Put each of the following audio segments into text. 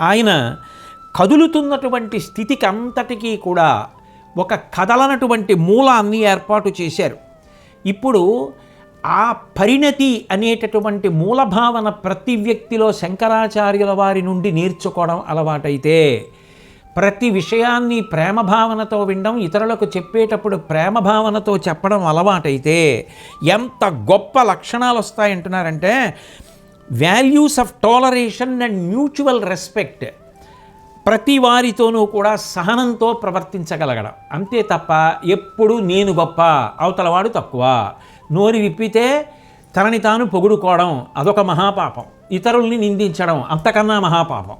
ఆయన కదులుతున్నటువంటి స్థితికి అంతటికీ కూడా ఒక కదలనటువంటి మూలాన్ని ఏర్పాటు చేశారు. ఇప్పుడు ఆ పరిణతి అనేటటువంటి మూలభావన ప్రతి వ్యక్తిలో శంకరాచార్యుల వారి నుండి నేర్చుకోవడం అలవాటైతే ప్రతి విషయాన్ని ప్రేమ భావనతో వినడం ఇతరులకు చెప్పేటప్పుడు ప్రేమ భావనతో చెప్పడం అలవాటైతే ఎంత గొప్ప లక్షణాలు వస్తాయంటున్నారంటే values of toleration and mutual respect ప్రతి వారితోనూ కూడా సహనంతో ప్రవర్తించగలగడం. అంతే తప్ప ఎప్పుడు నేను గొప్ప అవతలవాడు తక్కువ. నోరు విప్పితే తనని తాను పొగుడుకోవడం అదొక మహాపాపం. ఇతరుల్ని నిందించడం అంతకన్నా మహాపాపం.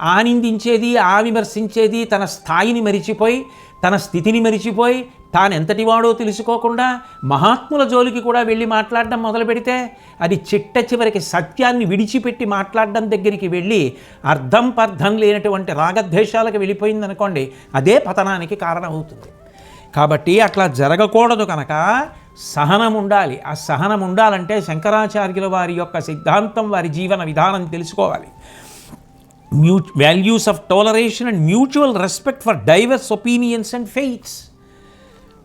ఆనందించేది ఆ విమర్శించేది తన స్థాయిని మరిచిపోయి తన స్థితిని మరిచిపోయి తాను ఎంతటివాడో తెలుసుకోకుండా మహాత్ముల జోలికి కూడా వెళ్ళి మాట్లాడడం మొదలు పెడితే అది చిట్ట చివరికి సత్యాన్ని విడిచిపెట్టి మాట్లాడడం దగ్గరికి వెళ్ళి అర్థం పర్థం లేనటువంటి రాగద్వేషాలకు వెళ్ళిపోయిందనుకోండి అదే పతనానికి కారణమవుతుంది. కాబట్టి అట్లా జరగకూడదు కనుక సహనం ఉండాలి. ఆ సహనం ఉండాలంటే శంకరాచార్యుల వారి యొక్క సిద్ధాంతం వారి జీవన విధానం తెలుసుకోవాలి. Mu values of toleration and mutual respect for diverse opinions and faiths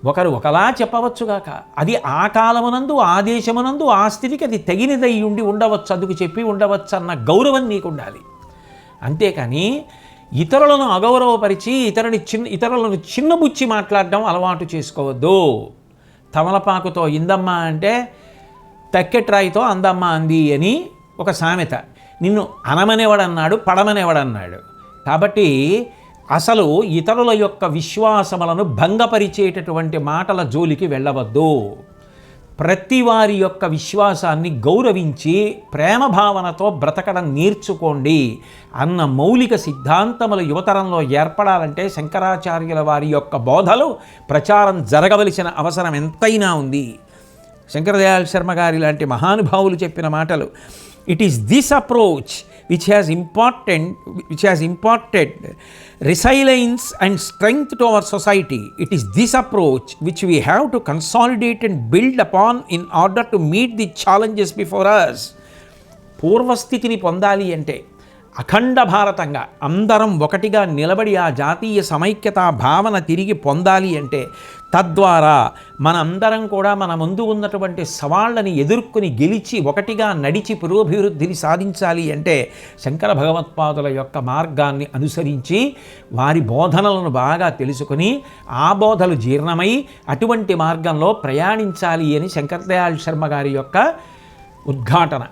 ఒకరు ఒకలా చెప్పవచ్చుగాక అది ఆ కాలమునందు ఆ దేశమునందు ఆ స్థితికి అది తగినదై ఉండి ఉండవచ్చు అందుకు చెప్పి ఉండవచ్చు అన్న గౌరవం నీకు ఉండాలి అంతేకాని ఇతరులను అగౌరవపరిచి ఇతరుని చిన్న ఇతరులను చిన్నబుచ్చి మాట్లాడడం అలవాటు చేసుకోవద్దు. తమలపాకుతో ఇందమ్మా అంటే తక్కెట్రాయితో అందమ్మ అంది అని ఒక సామెత. నిన్ను అనమనేవాడు అన్నాడు పడమనేవాడు అన్నాడు కాబట్టి అసలు ఇతరుల యొక్క విశ్వాసములను భంగపరిచేటటువంటి మాటల జోలికి వెళ్ళవద్దు. ప్రతి వారి యొక్క విశ్వాసాన్ని గౌరవించి ప్రేమ భావనతో బ్రతకడం నేర్చుకోండి అన్న మౌలిక సిద్ధాంతములు యువతరంలో ఏర్పడాలంటే శంకరాచార్యుల వారి యొక్క బోధలు ప్రచారం జరగవలసిన అవసరం ఎంతైనా ఉంది. శంకరదయాళ్ శర్మ గారి లాంటి మహానుభావులు చెప్పిన మాటలు It is this approach which has important which has important resilience and strength to our society. It is this approach which we have to consolidate and build upon in order to meet the challenges before us. పూర్వస్థితిని పొందాలి అంటే అఖండ భారతంగా అందరం ఒకటిగా నిలబడి ఆ జాతీయ సమైక్యత భావన తిరిగి పొందాలి అంటే తద్వారా మనందరం కూడా మన ముందు ఉన్నటువంటి సవాళ్ళని ఎదుర్కొని గెలిచి ఒకటిగా నడిచి పురోభివృద్ధిని సాధించాలి అంటే శంకర భగవత్పాదుల యొక్క మార్గాన్ని అనుసరించి వారి బోధనలను బాగా తెలుసుకుని ఆ బోధలు జీర్ణమై అటువంటి మార్గంలో ప్రయాణించాలి అని శంకర్దయాళ్ శర్మ గారి యొక్క ఉద్ఘాటన.